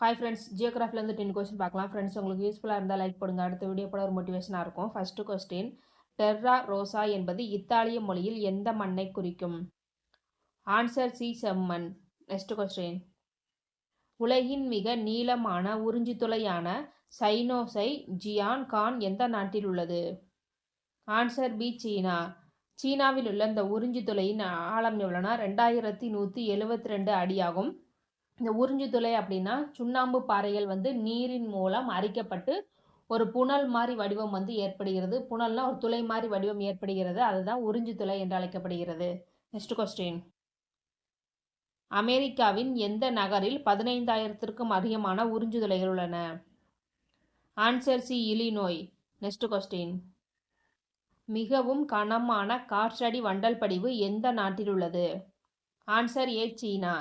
Hi friends ஜியோகிராஃபிலேருந்து ten question பார்க்கலாம். Friends உங்களுக்கு யூஸ்ஃபுல்லாக இருந்தால் லைக் போடுங்க. அடுத்த வீடியோ போட ஒரு மோட்டிவேஷனாக இருக்கும். ஃபஸ்ட்டு கொஸ்டின் டெர்ரா ரோசா என்பது இத்தாலிய மொழியில் எந்த மண்ணை குறிக்கும்? ஆன்சர் சி செம்மண். நெக்ஸ்ட் கொஸ்டின் உலகின் மிக நீளமான உறிஞ்சித்துளையான சைனோசை ஜியான் கான் எந்த நாட்டில் உள்ளது? ஆன்சர் பி சீனா. சீனாவில் உள்ள இந்த உறிஞ்சித்துளையின் ஆழம் எவ்வளோனா ரெண்டாயிரத்தி நூற்றி எழுபத்தி ரெண்டு அடியாகும் இந்த உறிஞ்சுதுளை அப்படின்னா சுண்ணாம்பு பாறைகள் வந்து நீரின் மூலம் அரிக்கப்பட்டு ஒரு புனல் மாதிரி வடிவம் வந்து ஏற்படுகிறது. புனல்னா ஒரு துளை மாதிரி வடிவம் ஏற்படுகிறது. அதுதான் உறிஞ்சுத்துளை என்று அழைக்கப்படுகிறது. நெக்ஸ்ட் கொஸ்டின் அமெரிக்காவின் எந்த நகரில் பதினைந்தாயிரத்திற்கும் அதிகமான உறிஞ்சுதுளைகள் உள்ளன? Answer C Illinois next question மிகவும் கனமான காற்றடி வண்டல் படிவு எந்த நாட்டில் உள்ளது? ஆன்சர் ஏ சீனா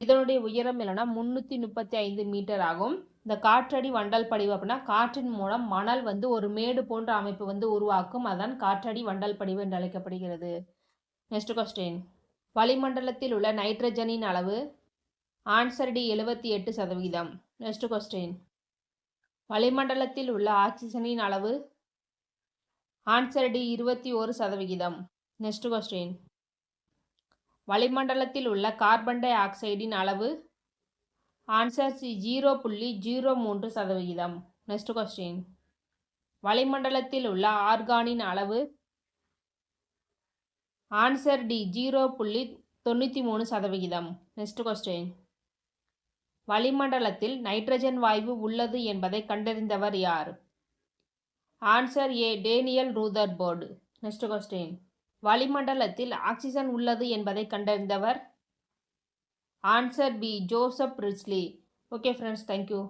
இதனுடைய உயரம் இல்லைன்னா முந்நூற்றி முப்பத்தி ஐந்து மீட்டர் ஆகும். இந்த காற்றடி வண்டல் படிவு அப்படின்னா காற்றின் மூலம் மணல் வந்து ஒரு மேடு போன்ற அமைப்பு வந்து உருவாக்கும். அதான் காற்றடி வண்டல் படிவு என்று அழைக்கப்படுகிறது. நெக்ஸ்ட் கொஸ்டின் வளிமண்டலத்தில் உள்ள நைட்ரஜனின் அளவு ஆன்சர் டி எழுபத்தி எட்டு சதவீதம். நெக்ஸ்ட் கொஸ்டின் வளிமண்டலத்தில் உள்ள ஆக்சிஜனின் அளவு ஆன்சர் டி இருபத்தி ஒரு சதவிகிதம் நெக்ஸ்ட் கொஸ்டின் வளிமண்டலத்தில் உள்ள கார்பன் டை ஆக்சைடின் அளவு ஆன்சர் சி ஜீரோ புள்ளி ஜீரோ மூன்று சதவிகிதம். நெக்ஸ்ட் கொஸ்டின் வளிமண்டலத்தில் உள்ள ஆர்கானின் அளவு ஆன்சர் டி ஜீரோ புள்ளி தொண்ணூற்றி மூணு சதவிகிதம். நெக்ஸ்ட் கொஸ்டின் வளிமண்டலத்தில் நைட்ரஜன் வாயு உள்ளது என்பதை கண்டறிந்தவர் யார்? Answer A Daniel Rutherford next question வளிமண்டலத்தில் ஆக்சிஜன் உள்ளது என்பதை கண்டறிந்தவர். Answer B Joseph Priestley okay friends thank you